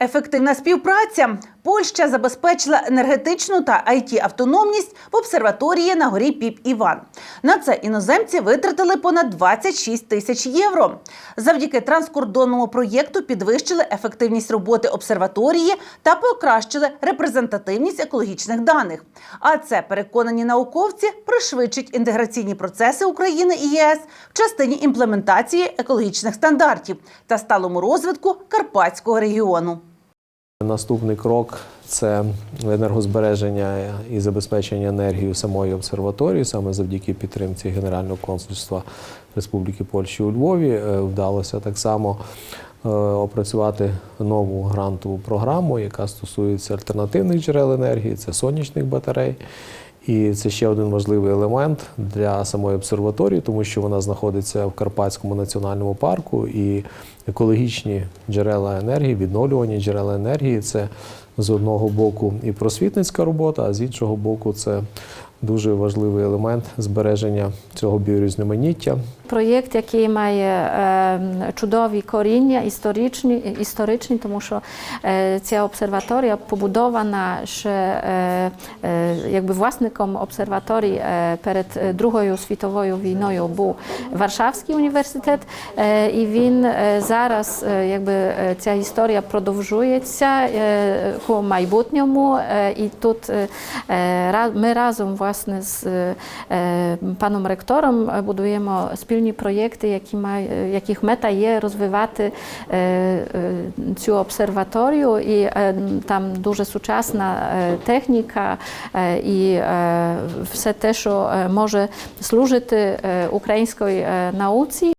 Ефективна співпраця. Польща забезпечила енергетичну та it автономність в обсерваторії на горі Піп Іван. На це іноземці витратили понад 26 тисяч євро. Завдяки транскордонному проєкту підвищили ефективність роботи обсерваторії та покращили репрезентативність екологічних даних. А це переконані науковці пришвидшить інтеграційні процеси України і ЄС в частині імплементації екологічних стандартів та сталому розвитку Карпатського регіону. Наступний крок це енергозбереження і забезпечення енергією самої обсерваторії. Саме завдяки підтримці Генерального консульства Республіки Польщі у Львові е, вдалося так само е, опрацювати нову грантову програму, яка стосується альтернативних джерел енергії, це сонячних батарей. І це ще один важливий елемент для самої обсерваторії, тому що вона знаходиться в Карпатському національному парку, і екологічні джерела енергії, відновлювані джерела енергії це з одного боку і просвітницька робота, а з іншого боку, це дуже важливий елемент збереження цього біорізноманіття. Проєкт, який має е, чудові коріння історичні, історичні, тому що е, ця обсерваторія побудована ще е, е, якби власником обсерваторії е, перед Другою світовою війною був Варшавський університет, е, і він е, зараз, е, якби ця історія продовжується е, у майбутньому, е, і тут е, ми разом власне з е, паном ректором будуємо спільні проєкти, які має, яких мета є розвивати е, е, цю обсерваторію, і е, там дуже сучасна е, техніка е, і е, все те, що е, може служити е, української е, науці.